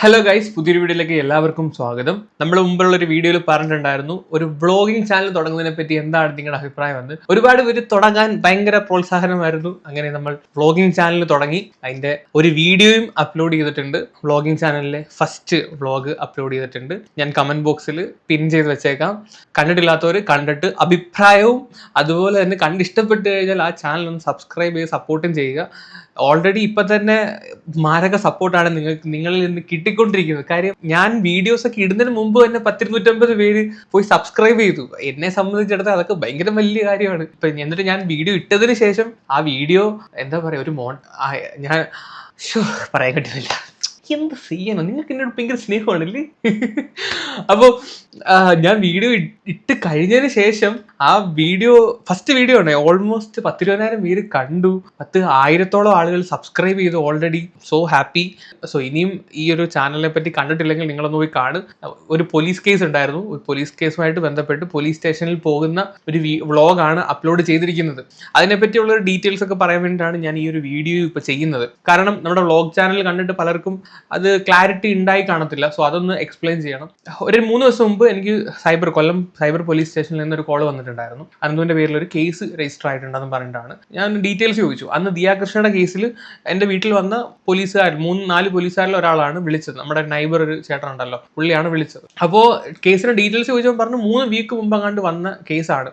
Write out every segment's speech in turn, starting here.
Hello guys പുതിയൊരു വീഡിയോയിലേക്ക് എല്ലാവർക്കും സ്വാഗതം. നമ്മൾ മുമ്പുള്ള ഒരു വീഡിയോയിൽ പറഞ്ഞിട്ടുണ്ടായിരുന്നു ഒരു വ്ളോഗിംഗ് ചാനൽ തുടങ്ങുന്നതിനെ പറ്റി എന്താണ് നിങ്ങളുടെ അഭിപ്രായം എന്ന്. ഒരുപാട് പേര് തുടങ്ങാൻ ഭയങ്കര പ്രോത്സാഹനമായിരുന്നു. അങ്ങനെ നമ്മൾ വ്ളോഗിംഗ് ചാനൽ തുടങ്ങി. അതിന്റെ ഒരു വീഡിയോയും അപ്ലോഡ് ചെയ്തിട്ടുണ്ട്. വ്ളോഗിംഗ് ചാനലിലെ ഫസ്റ്റ് വ്ളോഗ് അപ്ലോഡ് ചെയ്തിട്ടുണ്ട്. ഞാൻ കമന്റ് ബോക്സിൽ പിൻ ചെയ്ത് വെച്ചേക്കാം. കണ്ടിട്ടില്ലാത്തവർ കണ്ടിട്ട് അഭിപ്രായവും അതുപോലെ തന്നെ കണ്ട് ഇഷ്ടപ്പെട്ട് കഴിഞ്ഞാൽ ആ ചാനൽ ഒന്ന് സബ്സ്ക്രൈബ് ചെയ്ത് സപ്പോർട്ടും ചെയ്യുക. ഓൾറെഡി ഇപ്പൊ തന്നെ മാരക സപ്പോർട്ടാണ് നിങ്ങൾക്ക് നിങ്ങളിൽ നിന്ന് കിട്ടിക്കൊണ്ടിരിക്കുന്നത് കാര്യം ഞാൻ വീഡിയോസ് ഒക്കെ ഇടുന്നതിന് മുമ്പ് തന്നെ പത്തിരുന്നൂറ്റമ്പത് പേര് പോയി സബ്സ്ക്രൈബ് ചെയ്തു. എന്നെ സംബന്ധിച്ചിടത്തോളം അതൊക്കെ ഭയങ്കര വലിയ കാര്യമാണ്. ഇപ്പൊ എന്നിട്ട് ഞാൻ വീഡിയോ ഇട്ടതിന് ശേഷം ആ വീഡിയോ എന്താ പറയാ ഒരു മോൺ ഞാൻ പറയാൻ കിട്ടുന്നില്ല എന്ത് ചെയ്യണം നിങ്ങൾക്ക് എന്നോട് ഭയങ്കര സ്നേഹമാണല്ലേ? അപ്പോൾ ഞാൻ വീഡിയോ ഇട്ട് കഴിഞ്ഞതിന് ശേഷം ആ വീഡിയോ ഫസ്റ്റ് വീഡിയോ ആണ് ഓൾമോസ്റ്റ് പത്തിരുപതിനായിരം പേര് കണ്ടു. പത്ത് ആയിരത്തോളം ആളുകൾ സബ്സ്ക്രൈബ് ചെയ്തു ഓൾറെഡി സോ ഹാപ്പി സോ ഇനിയും ഈ ഒരു ചാനലിനെ പറ്റി കണ്ടിട്ടില്ലെങ്കിൽ നിങ്ങളൊന്ന് പോയി കാണും. ഒരു പോലീസ് കേസ് ഉണ്ടായിരുന്നു. ഒരു പോലീസ് കേസുമായിട്ട് ബന്ധപ്പെട്ട് പോലീസ് സ്റ്റേഷനിൽ പോകുന്ന ഒരു വ്ളോഗാണ് അപ്ലോഡ് ചെയ്തിരിക്കുന്നത്. അതിനെപ്പറ്റിയുള്ള ഡീറ്റെയിൽസ് ഒക്കെ പറയാൻ വേണ്ടിയിട്ടാണ് ഞാൻ ഈ ഒരു വീഡിയോ ഇപ്പോൾ ചെയ്യുന്നത്. കാരണം നമ്മുടെ വ്ളോഗ് ചാനൽ കണ്ടിട്ട് പലർക്കും അത് ക്ലാരിറ്റി ഉണ്ടായി കാണത്തില്ല. സോ അതൊന്ന് എക്സ്പ്ലെയിൻ ചെയ്യണം. ഒരു മൂന്ന് ദിവസം മുമ്പ് എനിക്ക് സൈബർ കൊല്ലം സൈബർ പോലീസ് സ്റ്റേഷനിൽ നിന്ന് ഒരു കോൾ വന്നിട്ടുണ്ടായിരുന്നു. അനന്തുവിന്റെ പേരിൽ ഒരു കേസ് രജിസ്റ്റർ ആയിട്ടുണ്ടെന്ന് പറഞ്ഞിട്ടാണ്. ഞാൻ ഡീറ്റെയിൽസ് ചോദിച്ചു. അന്ന് ദിയാകൃഷ്ണയുടെ കേസിൽ എന്റെ വീട്ടിൽ വന്ന പോലീസുകാർ മൂന്ന് നാല് പോലീസുകാരിൽ ഒരാളാണ് വിളിച്ചത്. നമ്മുടെ നൈബർ ഒരു ചേട്ടൻ ഉണ്ടല്ലോ പുള്ളിയാണ് വിളിച്ചത്. അപ്പോൾ കേസിന്റെ ഡീറ്റെയിൽസ് ചോദിച്ചപ്പോൾ പറഞ്ഞു മൂന്ന് വീക്ക് മുമ്പ് അങ്ങാണ്ട് വന്ന കേസാണ്.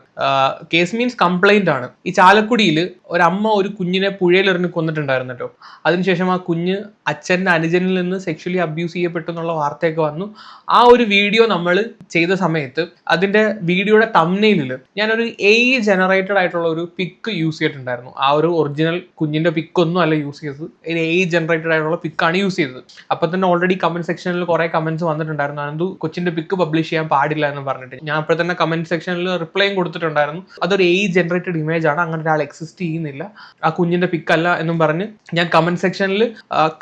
കേസ് മീൻസ് കംപ്ലൈന്റ് ആണ്. ഈ ചാലക്കുടിയിൽ ഒരമ്മ ഒരു കുഞ്ഞിനെ പുഴയിൽ എറിഞ്ഞ് കൊന്നിട്ടുണ്ടായിരുന്നു കേട്ടോ അതിനുശേഷം ആ കുഞ്ഞ് അച്ഛന്റെ അനുജനിൽ നിന്ന് സെക്ഷലി അബ്യൂസ് ചെയ്യപ്പെട്ടു എന്നുള്ള വാർത്തയൊക്കെ വന്നു. ആ ഒരു വീഡിയോ നമ്മൾ ചെയ്ത സമയത്ത് അതിന്റെ വീഡിയോയുടെ തമ്നയിലിൽ ഞാനൊരു എ ജനറേറ്റഡ് ആയിട്ടുള്ള ഒരു പിക്ക് യൂസ് ചെയ്തിട്ടുണ്ടായിരുന്നു. ആ ഒരു ഒറിജിനൽ കുഞ്ഞിന്റെ പിക്ക് ഒന്നും അല്ല യൂസ് ചെയ്തത്. ഒരു എ ജനറേറ്റഡ് ആയിട്ടുള്ള പിക്കാണ് യൂസ് ചെയ്തത്. അപ്പൊ തന്നെ ഓൾറെഡി കമന്റ് സെക്ഷനിൽ കുറെ കമന്റ്സ് വന്നിട്ടുണ്ടായിരുന്നു. അനന്തു കൊച്ചിന്റെ പിക്ക് പബ്ലിഷ് ചെയ്യാൻ പാടില്ല എന്ന് പറഞ്ഞിട്ട്. ഞാൻ അപ്പോൾ തന്നെ കമന്റ് സെക്ഷനിൽ റിപ്ലൈയും കൊടുത്തിട്ടുണ്ടായിരുന്നു. അതൊരു എ ജനറേറ്റഡ് ഇമേജ് ആണ്. അങ്ങനെ ഒരാൾ എക്സിസ്റ്റ് ചെയ്യുന്നില്ല. ആ കുഞ്ഞിന്റെ പിക്ക് അല്ല എന്നും പറഞ്ഞ് ഞാൻ കമന്റ് സെക്ഷനിൽ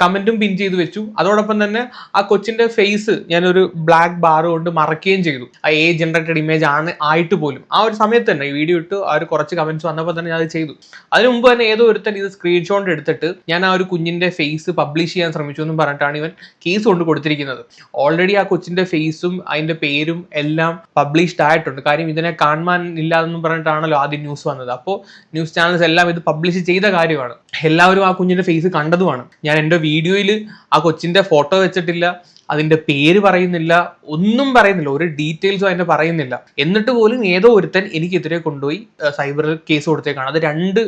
കമന്റും പിൻ ചെയ്ത് വെച്ചു. അതോടൊപ്പം തന്നെ ആ കൊച്ചിന്റെ ഫേസ് ഞാനൊരു ബ്ലാക്ക് ബാർ കൊണ്ട് മറക്കുകയും ചെയ്തു. ആ എ ജനറേറ്റഡ് ഇമേജ് ആണ് ആയിട്ട് പോലും. ആ ഒരു സമയത്ത് തന്നെ ഈ വീഡിയോ ഇട്ട് ആ ഒരു കുറച്ച് കമന്റ്സ് വന്നപ്പോൾ തന്നെ ഞാൻ അത് ചെയ്തു. അതിനു മുമ്പ് തന്നെ ഏതോ ഒരുത്തൻ ഇത് സ്ക്രീൻഷോട്ട് എടുത്തിട്ട് ഞാൻ ആ ഒരു കുഞ്ഞിന്റെ ഫേസ് പബ്ലിഷ് ചെയ്യാൻ ശ്രമിച്ചു എന്നും പറഞ്ഞിട്ടാണ് ഇവൻ കേസ് കൊണ്ട് കൊടുത്തിരിക്കുന്നത്. ഓൾറെഡി ആ കൊച്ചിന്റെ ഫേസും അതിന്റെ പേരും എല്ലാം പബ്ലിഷ്ഡ് ആയിട്ടുണ്ട്. കാര്യം ഇതിനെ കാണാൻ ഇല്ലാതെന്നും പറഞ്ഞിട്ടാണല്ലോ ആദ്യം ന്യൂസ് വന്നത്. അപ്പോൾ ന്യൂസ് ചാനൽസ് എല്ലാം ഇത് പബ്ലിഷ് ചെയ്ത കാര്യമാണ്. എല്ലാവരും ആ കുഞ്ഞിന്റെ ഫേസ് കണ്ടതുമാണ്. ഞാൻ എന്റെ വീഡിയോയിൽ ആ കൊച്ചിന്റെ ഫോട്ടോ വെച്ചിട്ടില്ല. അതിന്റെ പേര് പറയുന്നില്ല ഒന്നും പറയുന്നില്ല ഒരു ഡീറ്റെയിൽസും അതിന്റെ പറയുന്നില്ല. എന്നിട്ട് പോലും ഏതോ ഒരുത്തൻ എനിക്കെതിരെ കൊണ്ടുപോയി സൈബർ കേസ് കൊടുത്തേക്കാണ്. അത് രണ്ട്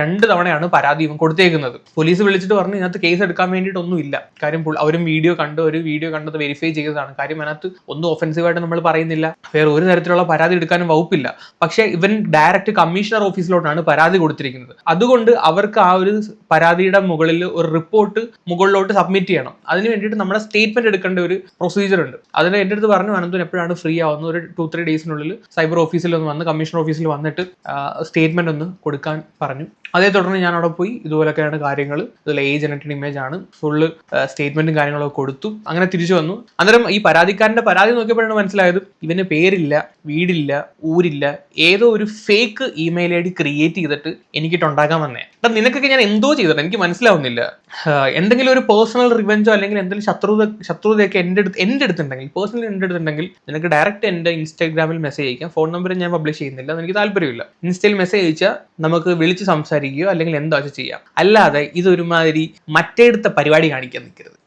രണ്ട് തവണയാണ് പരാതി ഇവൻ കൊടുത്തേക്കുന്നത്. പോലീസ് വിളിച്ചിട്ട് പറഞ്ഞു ഇതിനകത്ത് കേസ് എടുക്കാൻ വേണ്ടിയിട്ടൊന്നും ഇല്ല. കാര്യം അവരും വീഡിയോ കണ്ട് ഒരു വീഡിയോ കണ്ടത് വെരിഫൈ ചെയ്തതാണ്. കാര്യം അതിനകത്ത് ഒന്നും ഒഫൻസീവായിട്ട് നമ്മൾ പറയുന്നില്ല. വേറെ ഒരു തരത്തിലുള്ള പരാതി എടുക്കാനും വകുപ്പില്ല. പക്ഷേ ഇവൻ ഡയറക്റ്റ് കമ്മീഷണർ ഓഫീസിലോട്ടാണ് പരാതി കൊടുത്തിരിക്കുന്നത്. അതുകൊണ്ട് അവർക്ക് ആ ഒരു പരാതിയുടെ മുകളിൽ ഒരു റിപ്പോർട്ട് മുകളിലോട്ട് സബ്മിറ്റ് ചെയ്യണം. അതിന് വേണ്ടിയിട്ട് നമ്മുടെ സ്റ്റേറ്റ്മെന്റ് എടുക്കേണ്ട ഒരു പ്രൊസീജിയർ ഉണ്ട്. അതിന് എന്റെ അടുത്ത് പറഞ്ഞു അനന്തൻ എപ്പോഴാണ് ഫ്രീ ആവുന്നത്? ഒരു ടു ത്രീ ഡേയ്സിനുള്ളിൽ സൈബർ ഓഫീസിൽ ഒന്ന് വന്ന് കമ്മീഷണർ ഓഫീസിൽ വന്നിട്ട് സ്റ്റേറ്റ്മെന്റ് ഒന്ന് കൊടുക്കാൻ പറഞ്ഞു. അതേ തുടർന്ന് ഞാൻ അവിടെ പോയി. ഇതുപോലൊക്കെയാണ് കാര്യങ്ങൾ. ഇതിൽ ഏജ് ജനറേറ്റഡ് ഇമേജ് ആണ്. ഫുള്ള് സ്റ്റേറ്റ്മെന്റും കാര്യങ്ങളൊക്കെ കൊടുത്തു. അങ്ങനെ തിരിച്ചു വന്നു. അന്നേരം ഈ പരാതിക്കാരന്റെ പരാതി നോക്കിയപ്പോഴാണ് മനസ്സിലായത് ഇവന് പേരില്ല വീടില്ല ഊരില്ല ഏതോ ഒരു fake email I D create ചെയ്തിട്ട് എനിക്കിട്ടുണ്ടാക്കാൻ വന്നേ. അപ്പം നിനക്കൊക്കെ ഞാൻ എന്തോ ചെയ്തിട്ട് എനിക്ക് മനസ്സിലാവുന്നില്ല. എന്തെങ്കിലും ഒരു പേഴ്സണൽ റിവെഞ്ചോ അല്ലെങ്കിൽ എന്തെങ്കിലും ശത്രുത ശത്രുതയൊക്കെ എന്റെ അടുത്ത് എന്റെ അടുത്തുണ്ടെങ്കിൽ പേഴ്സണലി എന്റെ അടുത്തുണ്ടെങ്കിൽ നിനക്ക് ഡയറക്റ്റ് എന്റെ ഇൻസ്റ്റാഗ്രാമിൽ മെസ്സേജ് അയക്കാം. ഫോൺ നമ്പർ ഞാൻ പബ്ലിഷ് ചെയ്യുന്നില്ല. എനിക്ക് താല്പര്യമില്ല. ഇൻസ്റ്റയിൽ മെസ്സേജ് അയച്ചാൽ നമുക്ക് വിളിച്ച് സംസാരിക്കുകയോ അല്ലെങ്കിൽ എന്തോ വെച്ചാൽ ചെയ്യാം. അല്ലാതെ ഇതൊരുമാതിരി മറ്റേടുത്ത പരിപാടി കാണിക്കാൻ നിൽക്കരുത്.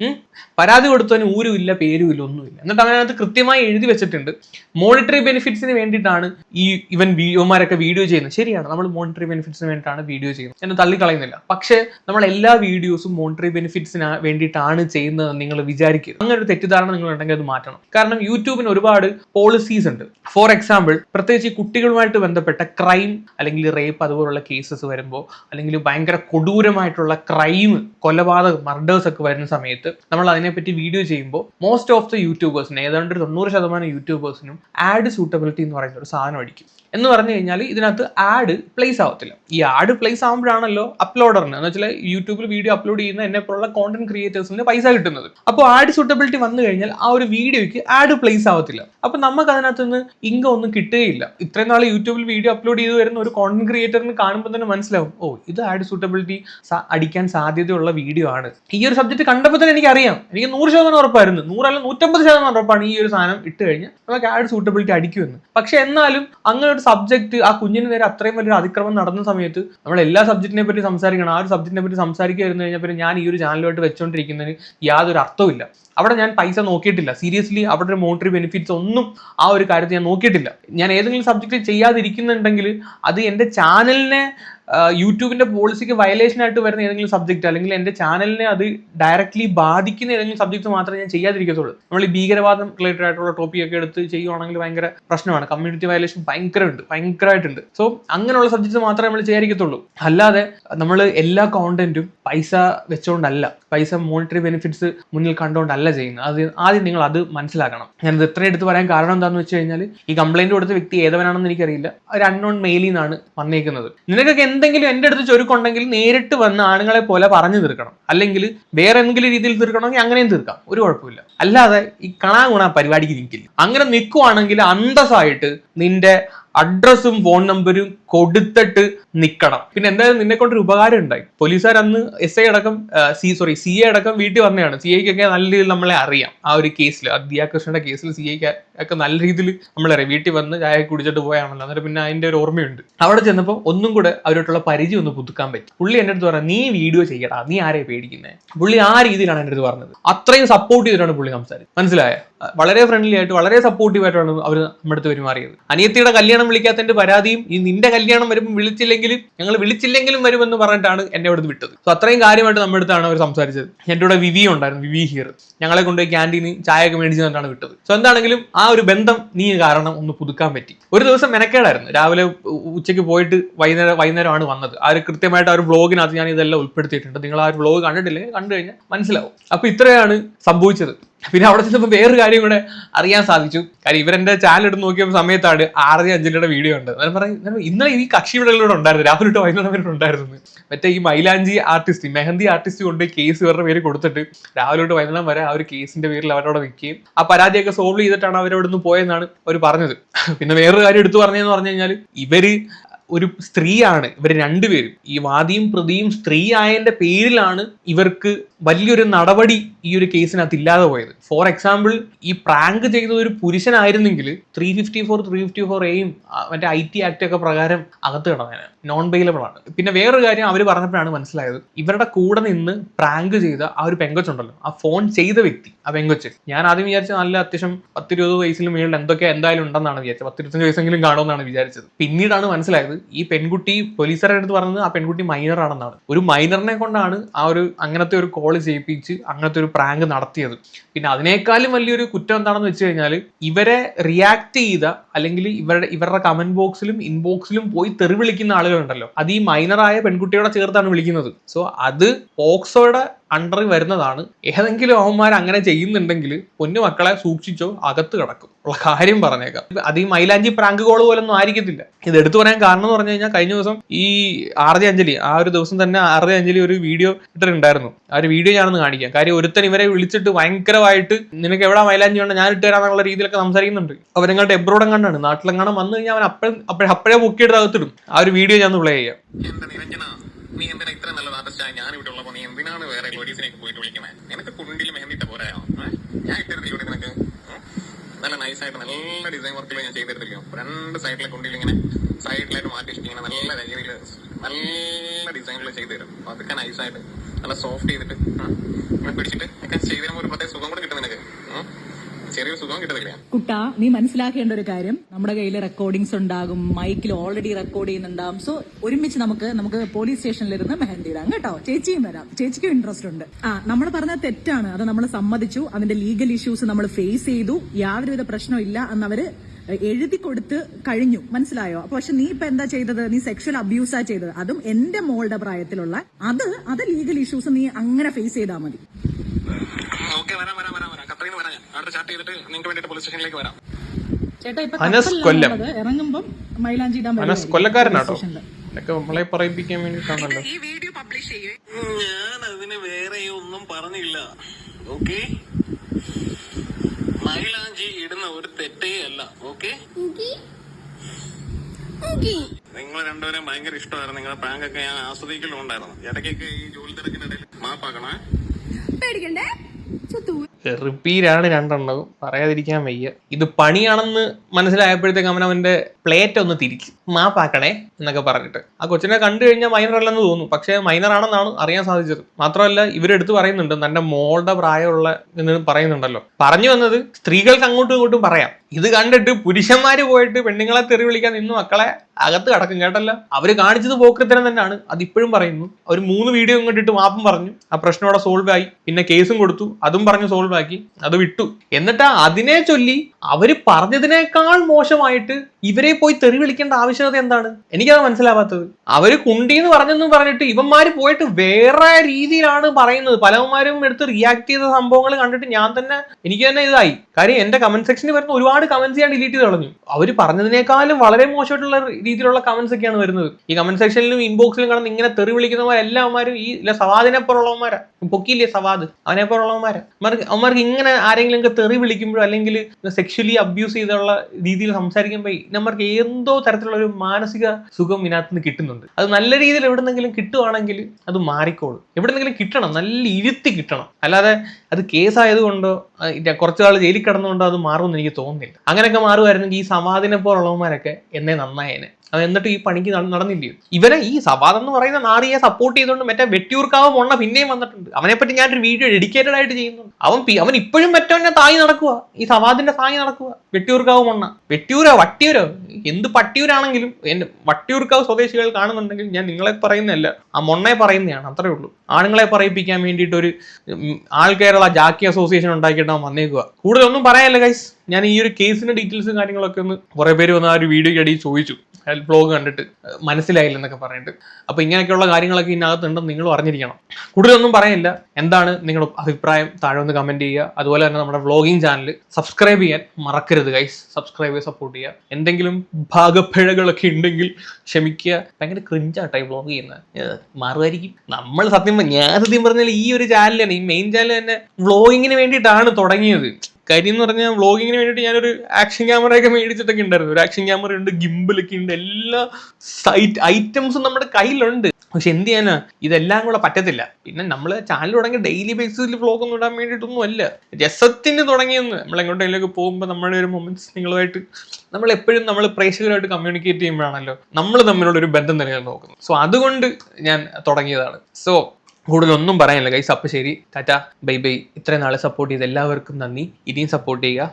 പരാതി കൊടുത്തവന് ഊരുമില്ല ഇല്ല പേരും ഇല്ല ഒന്നുമില്ല എന്നിട്ട് അവനകത്ത് കൃത്യമായി എഴുതി വെച്ചിട്ടുണ്ട്. മോണിറ്ററി ബെനിഫിറ്റ്സിന് വേണ്ടിയിട്ടാണ് ഈ ഇവൻ വിഒമാരൊക്കെ വീഡിയോ ചെയ്യുന്നത്. ശരിയാണ്. നമ്മൾ മോണിറ്ററി ബെനിഫിറ്റ്സിന് വേണ്ടിയിട്ടാണ് വീഡിയോ ചെയ്യുന്നത്. എന്നെ തള്ളിക്കളയുന്നില്ല. പക്ഷേ നമ്മൾ എല്ലാ വീഡിയോസും മോണിറ്ററി ബെനിഫിറ്റ്സിന് വേണ്ടിയിട്ടാണ് ചെയ്യുന്നത് നിങ്ങൾ വിചാരിക്കുക അങ്ങനെ ഒരു തെറ്റിദ്ധാരണ നിങ്ങൾ ഉണ്ടെങ്കിൽ അത് മാറ്റണം. കാരണം യൂട്യൂബിന് ഒരുപാട് പോളിസീസ് ഉണ്ട്. ഫോർ എക്സാമ്പിൾ പ്രത്യേകിച്ച് ഈ കുട്ടികളുമായിട്ട് ബന്ധപ്പെട്ട ക്രൈം അല്ലെങ്കിൽ റേപ്പ് അതുപോലുള്ള കേസസ് വരുമ്പോൾ അല്ലെങ്കിൽ ഭയങ്കര കൊടൂരമായിട്ടുള്ള ക്രൈം കൊലപാതക മർഡേഴ്സ് ഒക്കെ വരുന്ന സമയത്ത് നമ്മൾ അതിനെപ്പറ്റി വീഡിയോ ചെയ്യുമ്പോൾ മോസ്റ്റ് ഓഫ് ദ യൂട്യൂബേഴ്സിന് ഏതാണ്ട് ഒരു തൊണ്ണൂറ് ശതമാനം യൂട്യൂബേഴ്സിനും ആഡ് സൂട്ടബിലിറ്റി എന്ന് പറയുന്ന ഒരു സാധനം അടിക്കും. എന്ന് പറഞ്ഞു കഴിഞ്ഞാൽ ഇതിനകത്ത് ആഡ് പ്ലേസ് ആവത്തില്ല. ഈ ആഡ് പ്ലേസ് ആകുമ്പോഴാണല്ലോ അപ്ലോഡറിന് എന്ന് വെച്ചാൽ യൂട്യൂബിൽ വീഡിയോ അപ്ലോഡ് ചെയ്യുന്ന എന്നെ പോലുള്ള കോണ്ടന്റ് ക്രിയേറ്റേഴ്സിന് പൈസ കിട്ടുന്നത്. അപ്പോൾ ആഡ് സൂട്ടബിലിറ്റി വന്നു കഴിഞ്ഞാൽ ആ ഒരു വീഡിയോയ്ക്ക് ആഡ് പ്ലേസ് ആവത്തില്ല. അപ്പോൾ നമുക്ക് അതിനകത്ത് നിന്ന് ഇൻകം ഒന്നും കിട്ടുകയില്ല. ഇത്രയും നാൾ യൂട്യൂബിൽ വീഡിയോ അപ്ലോഡ് ചെയ്ത് വരുന്ന ഒരു കോണ്ടന്റ് ക്രിയേറ്ററിന് കാണുമ്പോൾ തന്നെ മനസ്സിലാവും ഓ ഇത് ആഡ് സൂട്ടബിലിറ്റി അടിക്കാൻ സാധ്യതയുള്ള വീഡിയോ ആണ്. ഈ ഒരു സബ്ജക്ട് കണ്ടപ്പോൾ തന്നെ എനിക്ക് അറിയാം എനിക്ക് നൂറ് ശതമാനം ഉറപ്പായിരുന്നു. നൂറല്ല നൂറ്റമ്പത് ശതമാനം ഉറപ്പാണ് ഈ ഒരു സാധനം ഇട്ട് കഴിഞ്ഞാൽ നമുക്ക് ആഡ് സൂട്ടബിലിറ്റി അടിക്കുമെന്ന്. പക്ഷെ എന്നാലും അങ്ങനെ ഒരു സബ്ജക്ട് ആ കുഞ്ഞിന് നേരെ അത്രയും വലിയൊരു അതിക്രമം നടന്ന സമയത്ത് നമ്മൾ എല്ലാ സബ്ജക്റ്റിനെ പറ്റി സംസാരിക്കണം. ആ ഒരു സബ്ജക്റ്റിനെ പറ്റി സംസാരിക്കുക ഞാൻ ഈ ഒരു ചാനലുമായിട്ട് വെച്ചുകൊണ്ടിരിക്കുന്നതിന് യാതൊരു അർത്ഥമില്ല അവിടെ ഞാൻ പൈസ നോക്കിയിട്ടില്ല. സീരിയസ്ലി അവിടെ ഒരു മോണിറ്ററി ബെനിഫിറ്റ്സ് ഒന്നും ആ ഒരു കാര്യത്തിൽ ഞാൻ നോക്കിയിട്ടില്ല. ഞാൻ ഏതെങ്കിലും സബ്ജക്റ്റ് ചെയ്യാതിരിക്കുന്നുണ്ടെങ്കിൽ അത് എന്റെ ചാനലിനെ യൂട്യൂബിന്റെ പോളിസിക്ക് വയലേഷൻ ആയിട്ട് വരുന്ന ഏതെങ്കിലും സബ്ജക്റ്റ് അല്ലെങ്കിൽ എന്റെ ചാനലിനെ അത് ഡയറക്ട്ലി ബാധിക്കുന്ന ഏതെങ്കിലും സബ്ജക്ട് മാത്രമേ ഞാൻ ചെയ്യാതിരിക്കത്തുള്ളൂ. നമ്മൾ ഈ ഭീകരവാദം റിലേറ്റഡ് ആയിട്ടുള്ള ടോപ്പിക് ഒക്കെ എടുത്ത് ചെയ്യുവാണെങ്കിൽ ഭയങ്കര പ്രശ്നമാണ്. കമ്മ്യൂണിറ്റി വയലേഷൻ ഭയങ്കരമുണ്ട് ഭയങ്കരമായിട്ടുണ്ട്. സോ അങ്ങനെയുള്ള സബ്ജക്ട് മാത്രമേ നമ്മൾ ചെയ്യാതിരിക്കത്തുള്ളൂ. അല്ലാതെ നമ്മൾ എല്ലാ കോണ്ടന്റും പൈസ വെച്ചുകൊണ്ടല്ല പൈസ മോണിറ്ററി ബെനിഫിറ്റ്സ് മുന്നിൽ കണ്ടുകൊണ്ടല്ല ചെയ്യുന്നത്. അത് ആദ്യം നിങ്ങൾ അത് മനസ്സിലാക്കണം. ഞാനത് എത്ര എടുത്ത് പറയാൻ കാരണം എന്താണെന്ന് വെച്ച് കഴിഞ്ഞാൽ ഈ കംപ്ലൈന്റ് കൊടുത്ത വ്യക്തി ഏതവനാണെന്ന് എനിക്കറിയില്ല. ഒരു അൺനോൺ മെയിലിൽ നിന്നാണ് വന്നേക്കുന്നത്. നിനക്കൊക്കെ എന്തെങ്കിലും എന്റെ അടുത്ത് ചുരുക്കുണ്ടെങ്കിൽ നേരിട്ട് വന്ന് ആണുങ്ങളെ പോലെ പറഞ്ഞു തീർക്കണം. അല്ലെങ്കിൽ വേറെ എന്തെങ്കിലും രീതിയിൽ തീർക്കണമെങ്കിൽ അങ്ങനെയും തീർക്കാം. ഒരു കുഴപ്പമില്ല. അല്ലാതെ ഈ കണാ ഗുണ പരിപാടിക്ക് നിൽക്കില്ല അങ്ങനെ നിൽക്കുവാണെങ്കിൽ അന്തസ്സായിട്ട് നിന്റെ അഡ്രസ്സും ഫോൺ നമ്പറും കൊടുത്തിട്ട് നിൽക്കണം പിന്നെ എന്തായാലും നിന്നെ കൊണ്ടൊരു ഉപകാരം ഉണ്ടായി. പോലീസുകാർ അന്ന് എസ് ഐ അടക്കം സി സോറി സി എ അടക്കം വീട്ടിൽ വന്നതാണ്. സി ഐക്കൊക്കെ നല്ല രീതിയിൽ നമ്മളെ അറിയാം. ആ ഒരു കേസിൽ ദിയാകൃഷ്ണന്റെ കേസിൽ സി ഐക്ക് ഒക്കെ നല്ല രീതിയിൽ നമ്മളറിയാം. വീട്ടിൽ വന്ന് ചായ കുടിച്ചിട്ട് പോയാണല്ലോ അന്നേരം പിന്നെ അതിന്റെ ഒരു ഓർമ്മയുണ്ട്. അവിടെ ചെന്നപ്പോൾ ഒന്നും കൂടെ അവരോട്ടുള്ള പരിചയം ഒന്ന് പുതുക്കാൻ പറ്റും. പുള്ളി എന്റെ അടുത്ത് പറഞ്ഞാൽ നീ വീഡിയോ ചെയ്യടാ. നീ ആരെ പേടിക്കുന്നത് പുള്ളി ആ രീതിയിലാണ് എന്റെ അടുത്ത് പറഞ്ഞത്. അത്രയും സപ്പോർട്ട് ചെയ്തിട്ടാണ് പുള്ളി സംസാരിച്ചത്. മനസ്സിലായ? വളരെ ഫ്രണ്ട്ലി ആയിട്ട് വളരെ സപ്പോർട്ടീവ് ആയിട്ടാണ് അവർ നമ്മുടെ അടുത്ത് പെരുമാറിയത്. അനിയത്തിയുടെ കല്യാണം വിളിക്കാത്തതിന്റെ പരാതിയും ഈ നിന്റെ കല്യാണം വരുമ്പോൾ വിളിച്ചില്ലെങ്കിലും ഞങ്ങൾ വിളിച്ചില്ലെങ്കിലും വരുമെന്ന് പറഞ്ഞിട്ടാണ് എന്നെ ഇവിടെ വിട്ടത്. സോ അത്രയും കാര്യമായിട്ട് നമ്മുടെ അടുത്താണ് അവർ സംസാരിച്ചത്. എന്റെ കൂടെ വിവി ഉണ്ടായിരുന്നു വിവി ഹിയർ. ഞങ്ങളെ കൊണ്ടുപോയി ക്യാന്റീനിൽ ചായ ഒക്കെ മേടിച്ചു തന്നിട്ടാണ് വിട്ടത്. സോ എന്താണെങ്കിലും ആ ഒരു ബന്ധം നീ കാരണം ഒന്ന് പുതുക്കാൻ പറ്റി. ഒരു ദിവസം മെനക്കേടായിരുന്നു. രാവിലെ ഉച്ചയ്ക്ക് പോയിട്ട് വൈകുന്നേരം വൈകുന്നേരമാണ് വന്നത്. ആ ഒരു കൃത്യമായിട്ട് ആ ഒരു വ്ളോഗിനകത്ത് ഞാൻ ഇതെല്ലാം ഉൾപ്പെടുത്തിയിട്ടുണ്ട്. നിങ്ങൾ ആ ഒരു വ്ളോഗ് കണ്ടിട്ടില്ലെങ്കിൽ കണ്ടു കഴിഞ്ഞാൽ മനസ്സിലാവും. അപ്പൊ ഇത്രയാണ് സംഭവിച്ചത്. പിന്നെ അവിടെ ചെന്നപ്പോൾ വേറൊരു കാര്യം കൂടെ അറിയാൻ സാധിച്ചു. കാര്യം ഇവരെന്റെ ചാനൽ എടുത്ത് നോക്കിയ സമയത്താണ് ആറര അഞ്ചലിയുടെ വീഡിയോ ഉണ്ട് ഞാൻ പറയും ഇന്നലെ ഈ കക്ഷി ഇവിടെ ഉണ്ടായിരുന്നു. രാഹുൽ ഇട്ട് വൈകുന്നേരം വരെ ഉണ്ടായിരുന്നു. മറ്റേ ഈ മൈലാഞ്ചി ആർട്ടിസ്റ്റ് മെഹന്തി ആർട്ടിസ്റ്റ് കൊണ്ട് കേസ് ഇവരുടെ പേര് കൊടുത്തിട്ട് രാവിലെ തൊട്ട് വൈകുന്നേരം വരെ ആ ഒരു കേസിന്റെ പേരിൽ അവരോട് നിൽക്കുകയും ആ പരാതിയൊക്കെ സോൾവ് ചെയ്തിട്ടാണ് അവരവിടെ നിന്ന് പോയെന്നാണ് അവർ പറഞ്ഞത്. പിന്നെ വേറൊരു കാര്യം എടുത്തു പറഞ്ഞതെന്ന് പറഞ്ഞു കഴിഞ്ഞാൽ ഇവർ ഒരു സ്ത്രീയാണ്. ഇവർ രണ്ടുപേരും. ഈ വാദിയും പ്രതിയും സ്ത്രീ ആയതിന്റെ പേരിലാണ് ഇവർക്ക് വലിയൊരു നടപടി ഈ ഒരു കേസിനകത്ത് ഇല്ലാതെ പോയത്. ഫോർ എക്സാമ്പിൾ ഈ പ്രാങ്ക് ചെയ്ത ഒരു പുരുഷനായിരുന്നെങ്കിൽ three fifty four three fifty four എയും മറ്റേ ഐ ടി ആക്ട് ഒക്കെ പ്രകാരം അകത്ത് കിടന്നേനെ. നോൺ ബെയിലബിൾ ആണ്. പിന്നെ വേറൊരു കാര്യം അവർ പറഞ്ഞപ്പോഴാണ് മനസ്സിലായത്. ഇവരുടെ കൂടെ നിന്ന് പ്രാങ്ക് ചെയ്ത ആ ഒരു പെങ്കൊച്ചുണ്ടല്ലോ. ആ ഫോൺ ചെയ്ത വ്യക്തി ആ പെങ്കൊച്ച്. ഞാൻ ആദ്യം വിചാരിച്ച നല്ല അത്യാവശ്യം പത്തിരുപത് വയസ്സിലും മേളിൽ എന്തൊക്കെ എന്തായാലും ഉണ്ടെന്നാണ് വിചാരിച്ചത്. പത്തിരുപത്തഞ്ച് വയസ്സെങ്കിലും കാണുമെന്നാണ് വിചാരിച്ചത്. പിന്നീടാണ് മനസ്സിലായത് ഈ പെൺകുട്ടി പോലീസുകാരുടെ അടുത്ത് പറഞ്ഞത് ആ പെൺകുട്ടി മൈനർ ആണെന്നാണ്. ഒരു മൈനറിനെ കൊണ്ടാണ് ആ ഒരു അങ്ങനത്തെ ഒരു കോൾ ചെയ്യിപ്പിച്ച് അങ്ങനത്തെ ഒരു പ്രാങ്ക് നടത്തിയത്. പിന്നെ അതിനേക്കാളും വലിയൊരു കുറ്റം എന്താണെന്ന് വെച്ച് കഴിഞ്ഞാൽ ഇവരെ റിയാക്ട് ചെയ്ത അല്ലെങ്കിൽ ഇവരുടെ ഇവരുടെ കമന്റ് ബോക്സിലും ഇൻബോക്സിലും പോയി തെറി വിളിക്കുന്ന ആളുകളുണ്ടല്ലോ. അത് ഈ മൈനറായ പെൺകുട്ടിയോടെ ചേർത്താണ് വിളിക്കുന്നത്. സോ അത് പോക്സോയുടെ അണ്ടറിൽ വരുന്നതാണ്. ഏതെങ്കിലും അവന്മാർ അങ്ങനെ ചെയ്യുന്നുണ്ടെങ്കിൽ പൊന്നു മക്കളെ സൂക്ഷിച്ചോ അകത്ത് കിടക്കും. ഉള്ള കാര്യം പറഞ്ഞേക്കാം. അത് ഈ മൈലാഞ്ചി പ്രാങ്ക് കോൾ പോലൊന്നും ആയിരിക്കത്തില്ല. ഇത് എടുത്തു പറയാൻ കാരണം എന്ന് പറഞ്ഞു കഴിഞ്ഞാൽ കഴിഞ്ഞ ദിവസം ഈ ആർജി അഞ്ജലി ആ ഒരു ദിവസം തന്നെ ആർജി അഞ്ജലി ഒരു വീഡിയോ ഇട്ടിട്ടുണ്ടായിരുന്നു. ആ ഒരു വീഡിയോ ഞാനൊന്ന് കാണിക്കാം. കാര്യം ഒരുത്തൻ ഇവരെ വിളിച്ചിട്ട് ഭയങ്കരമായിട്ട് നിനക്ക് എവിടെ മൈലാഞ്ചി വേണം ഞാൻ ഇട്ട് തരാന്നുള്ള രീതിയിലൊക്കെ സംസാരിക്കുന്നുണ്ട്. അവരെങ്ങോട്ട് എബ്രോഡം കണ്ടാണ് നാട്ടിലെങ്ങാണ്ട് വന്നു കഴിഞ്ഞാൽ അവൻ അപ്പഴും അപ്പഴേ അപ്പോഴേ പൊക്കിയിട്ട് അകത്തിടും. ആ ഒരു വീഡിയോ ഞാൻ പ്ലേ ചെയ്യാം. നീ എന്തിനാ ഇത്ര നല്ല ആർട്ടിസ്റ്റാ ഞാൻ ഇവിടെ ഉള്ളപ്പോ നീ എന്തിനാണ് വേറെ ലേഡീസിനെയൊക്കെ പോയിട്ട് വിളിക്കുന്നത് നിനക്ക് കുണ്ടിൽ മെഹന്തിട്ട പോരായോ? ഞാൻ ഇട്ടിരുന്നില്ല നിനക്ക് ഉം? നല്ല നൈസായിട്ട് നല്ല ഡിസൈൻ വർക്കുകൾ ഞാൻ ചെയ്തിരുന്നില്ല രണ്ട് സൈഡിലെ കുണ്ടിൽ ഇങ്ങനെ സൈഡിലായിട്ട് മാറ്റി ഇങ്ങനെ നല്ല രീതിയിൽ നല്ല ഡിസൈനുകൾ ചെയ്തു തരും അതൊക്കെ നൈസായിട്ട് നല്ല സോഫ്റ്റ് ചെയ്തിട്ട് പിടിച്ചിട്ട് ഒക്കെ ചെയ്തു തരുമ്പോൾ ഒരു പ്രത്യേക സുഖം കൂടെ കിട്ടും നിനക്ക്? കുട്ടാ നീ മനസ്സിലാക്കേണ്ട ഒരു കാര്യം. നമ്മുടെ കയ്യിൽ റെക്കോർഡിങ്സ് ഉണ്ടാകും. മൈക്കിൽ ഓൾറെഡി റെക്കോർഡ് ചെയ്യുന്നുണ്ടാകും സോ ഒരുമിച്ച് നമുക്ക് നമുക്ക് പോലീസ് സ്റ്റേഷനിലിരുന്ന് മെഹന്തി ഇടാം കേട്ടോ. ചേച്ചിയും വരാം. ചേച്ചിക്കും ഇൻട്രസ്റ്റ് ഉണ്ട്. ആ നമ്മൾ പറഞ്ഞ തെറ്റാണ്. അത് നമ്മൾ സമ്മതിച്ചു. അതിന്റെ ലീഗൽ ഇഷ്യൂസ് നമ്മൾ ഫേസ് ചെയ്തു. യാതൊരുവിധ പ്രശ്നവും ഇല്ല എന്നവര് എഴുതി കൊടുത്ത് കഴിഞ്ഞു. മനസ്സിലായോ? അപ്പൊ പക്ഷെ നീ ഇപ്പൊ എന്താ ചെയ്തത്? നീ സെക്ഷൽ അബ്യൂസാ ചെയ്തത്. അതും എന്റെ മോളുടെ പ്രായത്തിലുള്ള അത് അത് ലീഗൽ ഇഷ്യൂസ് നീ അങ്ങനെ ഫേസ് ചെയ്താൽ മതി. നമ്പറിൽ ചെയ്തിട്ട് നിങ്ങൾക്ക് വേണ്ടിയിട്ട് പോലീസ് സ്റ്റേഷനിലേക്ക് വരാം. അനസ് കൊല്ലം. ഇറങ്ങുമ്പോൾ മൈലാഞ്ചി അനസ് കൊല്ലക്കാരനാട്ടോ. നമ്മളെ പറയിപ്പിക്കാൻ വേണ്ടിട്ടാണല്ലോ ഈ വീഡിയോ പബ്ലിഷ് ചെയ്യേ. ഞാൻ മൈലാഞ്ചി നിങ്ങൾ രണ്ടുപേരും ഭയങ്കര ഇഷ്ടമായിരുന്നു. നിങ്ങളെ പ്രാങ്ക് ഒക്കെ ഞാൻ ആസ്വദിക്കലുണ്ടായിരുന്നു ഇടയ്ക്കൊക്കെ ഈ ജോലി തിരക്കിനിടയിൽ മാപ്പാക്കണേ. പേടിക്കണ്ടേ? റിപ്പീരാണ് രണ്ടെണ്ണവും. പറയാതിരിക്കാൻ വയ്യ. ഇത് പണിയാണെന്ന് മനസ്സിലായപ്പോഴത്തേക്ക് അവൻ അവന്റെ പ്ലേറ്റ് ഒന്ന് തിരിച്ച് മാപ്പാക്കണേ എന്നൊക്കെ പറഞ്ഞിട്ട്. ആ കൊച്ചിനെ കണ്ടു കഴിഞ്ഞാൽ മൈനർ അല്ലെന്ന് തോന്നുന്നു പക്ഷേ മൈനർ ആണെന്നാണ് അറിയാൻ സാധിച്ചത്. മാത്രമല്ല ഇവരെടുത്ത് പറയുന്നുണ്ട്. തന്റെ മോളുടെ പ്രായമുള്ള എന്ന് പറയുന്നുണ്ടല്ലോ. പറഞ്ഞു വന്നത് സ്ത്രീകൾക്ക് അങ്ങോട്ടും ഇങ്ങോട്ടും പറയാം. ഇത് കണ്ടിട്ട് പുരുഷന്മാര് പോയിട്ട് പെണ്ണുങ്ങളെ തെറി വിളിക്കാൻ നിന്ന് മക്കളെ അകത്ത് കടക്കും കേട്ടല്ലോ. അവർ കാണിച്ചത് പോക്കൃത്തരം തന്നെയാണ് അതിപ്പോഴും പറയുന്നു. അവർ മൂന്ന് വീഡിയോ കണ്ടിട്ട് മാപ്പും പറഞ്ഞു. ആ പ്രശ്നം അവിടെ സോൾവ് ആയി. പിന്നെ കേസും കൊടുത്തു. അതും പറഞ്ഞു സോൾവ് ആക്കി. അത് വിട്ടു. എന്നിട്ട് അതിനെ ചൊല്ലി അവർ പറഞ്ഞതിനേക്കാൾ മോശമായിട്ട് ഇവരെ പോയി തെറി വിളിക്കേണ്ട ആവശ്യകത എന്താണ്? എനിക്കത് മനസ്സിലാവാത്തത്. അവർ കുണ്ടി എന്ന് പറഞ്ഞെന്നും പറഞ്ഞിട്ട് ഇവന്മാര് പോയിട്ട് വേറെ രീതിയിലാണ് പറയുന്നത്. പലവന്മാരും എടുത്ത് റിയാക്ട് ചെയ്ത സംഭവങ്ങൾ കണ്ടിട്ട് ഞാൻ തന്നെ എനിക്ക് തന്നെ ഇതായി. കാര്യം എന്റെ കമന്റ് സെക്ഷനിൽ വരുന്ന ഒരുപാട് കമന്റ്സ് ഞാൻ ഡിലീറ്റ് ചെയ്ത് കളഞ്ഞു. അവർ പറഞ്ഞതിനേക്കാളും വളരെ മോശമായിട്ടുള്ള രീതിയിലുള്ള കമന്റ്സ് ഒക്കെയാണ് വരുന്നത്. ഈ കമന്റ് സെക്ഷനിലും ഇൻബോക്സിലും കാണുന്ന ഇങ്ങനെ തെറി വിളിക്കുന്നവരെല്ലാവന്മാരും ഈ സവാദിനെ പോലുള്ളവന്മാരാ പൊക്കിയില്ലേ സവാദ്? അവനെ പോലുള്ളവന്മാരാ അവന്മാർക്ക് ഇങ്ങനെ ആരെങ്കിലും തെറി വിളിക്കുമ്പോഴോ അല്ലെങ്കിൽ സെക്ഷലി അബ്യൂസ് ചെയ്തുള്ള രീതിയിൽ സംസാരിക്കുമ്പോൾ നമ്മൾക്ക് എന്തോ തരത്തിലുള്ള ഒരു മാനസിക സുഖം ഇതിനകത്ത് നിന്ന് കിട്ടുന്നുണ്ട്. അത് നല്ല രീതിയിൽ എവിടെന്നെങ്കിലും കിട്ടുവാണെങ്കിൽ അത് മാറിക്കോളും. എവിടെന്നെങ്കിലും കിട്ടണം നല്ല ഇരുത്തി കിട്ടണം. അല്ലാതെ അത് കേസായതുകൊണ്ടോ കുറച്ച് നാൾ ജയിലിൽ കിടന്നുകൊണ്ടോ അത് മാറുമെന്ന് എനിക്ക് തോന്നുന്നില്ല. അങ്ങനെയൊക്കെ മാറുമായിരുന്നെങ്കിൽ ഈ സമാധിനെ പോലുള്ളവന്മാരൊക്കെ എന്നെ നന്നായേനെ. അത് എന്നിട്ട് ഈ പണിക്ക് നടന്നില്ല? ഇവനെ ഈ സവാദ് എന്ന് പറയുന്ന നാറിയെ സപ്പോർട്ട് ചെയ്തുകൊണ്ട് മറ്റേ വെട്ടിയൂർക്കാവ് പോണ പിന്നെയും വന്നിട്ടുണ്ട്. അവനെ പറ്റി ഞാനൊരു വീഡിയോ ഡെഡിക്കേറ്റഡ് ആയിട്ട് ചെയ്യുന്നുണ്ട്. അവൻ അവൻ ഇപ്പോഴും മറ്റവനെ താങ്ങി നടക്കുക ഈ സവാദിന്റെ താങ്ങി നടക്കുക വെട്ടിയൂർക്കാവ് പോണ. വെട്ടിയൂരോ വട്ടിയൂരോ. എന്ത് പട്ടിയൂരാണെങ്കിലും എന്റെ വട്ടിയൂർക്കാവ് സ്വദേശികൾ കാണുന്നുണ്ടെങ്കിൽ ഞാൻ നിങ്ങളെ പറയുന്നതല്ല. ആ മൊണ്ണയെ പറയുന്നതാണ്. അത്രേ ഉള്ളൂ. ആണുങ്ങളെ പറയിപ്പിക്കാൻ വേണ്ടിയിട്ട് ഒരു ആൾ കേരള ജാക്കി അസോസിയേഷൻ ഉണ്ടാക്കിയിട്ട് അവൻ വന്നേക്കുക കൂടുതലൊന്നും പറയാനല്ല ഗൈസ് ഞാൻ ഈ ഒരു കേസിന്റെ ഡീറ്റെയിൽസും കാര്യങ്ങളൊക്കെ ഒന്ന് കുറെ പേര് വന്ന് ആ ഒരു വീഡിയോ അടിയിൽ ചോദിച്ചു. ബ്ലോഗ് കണ്ടിട്ട് മനസ്സിലായില്ല എന്നൊക്കെ പറഞ്ഞിട്ട്. അപ്പൊ ഇങ്ങനെയൊക്കെയുള്ള കാര്യങ്ങളൊക്കെ ഇതിനകത്തുണ്ടെന്ന് നിങ്ങൾ അറിഞ്ഞിരിക്കണം. കൂടുതലൊന്നും പറയില്ല എന്താണ് നിങ്ങളുടെ അഭിപ്രായം? താഴെ ഒന്ന് കമന്റ് ചെയ്യുക. അതുപോലെ തന്നെ നമ്മുടെ വ്ളോഗിങ് ചാനൽ സബ്സ്ക്രൈബ് ചെയ്യാൻ മറക്കരുത് ഗൈസ് സബ്സ്ക്രൈബ് ചെയ്ത് സപ്പോർട്ട് ചെയ്യുക. എന്തെങ്കിലും ഭാഗപ്പിഴകളൊക്കെ ഉണ്ടെങ്കിൽ ക്ഷമിക്കുക. ഭയങ്കര ക്രിഞ്ചാട്ടായി വ്ളോഗ് ചെയ്യുന്നത്. മാറുമായിരിക്കും. നമ്മൾ സത്യം ഞാൻ സത്യം പറഞ്ഞാൽ ഈ ഒരു ചാനലാണ് ഈ മെയിൻ ചാനൽ തന്നെ വ്ളോഗിങ്ങിന് വേണ്ടിയിട്ടാണ് തുടങ്ങിയത്. കാര്യം എന്ന് പറഞ്ഞാൽ വ്ളോഗിങ്ങിന് വേണ്ടിയിട്ട് ഞാനൊരു ആക്ഷൻ ക്യാമറ ഒക്കെ മേടിച്ചിട്ടൊക്കെ ഉണ്ടായിരുന്നു. ഒരു ആക്ഷൻ ക്യാമറ ഉണ്ട് ഗിംബിലൊക്കെ ഉണ്ട് എല്ലാ സൈറ്റ് ഐറ്റംസും നമ്മുടെ കയ്യിലുണ്ട്. പക്ഷെ എന്ത് ചെയ്യാനാ? ഇതെല്ലാം കൂടെ പറ്റത്തില്ല. പിന്നെ നമ്മൾ ചാനൽ തുടങ്ങി ഡെയിലി ബേസിസിൽ വ്ളോഗ് ഒന്നും ഇടാൻ വേണ്ടിയിട്ടൊന്നും അല്ല. രസത്തിന് തുടങ്ങിയെന്ന്. നമ്മൾ എങ്ങോട്ടെങ്കിലൊക്കെ പോകുമ്പോൾ നമ്മുടെ ഒരു മൊമെന്റ്സ് നിങ്ങളുമായിട്ട് നമ്മൾ എപ്പോഴും നമ്മൾ പ്രേക്ഷകരുമായിട്ട് കമ്മ്യൂണിക്കേറ്റ് ചെയ്യുമ്പോഴാണല്ലോ നമ്മൾ തമ്മിലുള്ള ഒരു ബന്ധം നിലനിൽ നോക്കുന്നത് സോ അതുകൊണ്ട് ഞാൻ തുടങ്ങിയതാണ്. സോ കൂടുതലൊന്നും പറയാനില്ല. ഗൈസ് അപ്പോൾ ശരി. ടാറ്റ. Bye bye. ഇത്രയും നാളെ സപ്പോർട്ട് ചെയ്ത് എല്ലാവർക്കും നന്ദി. ഇനിയും സപ്പോർട്ട് ചെയ്യുക.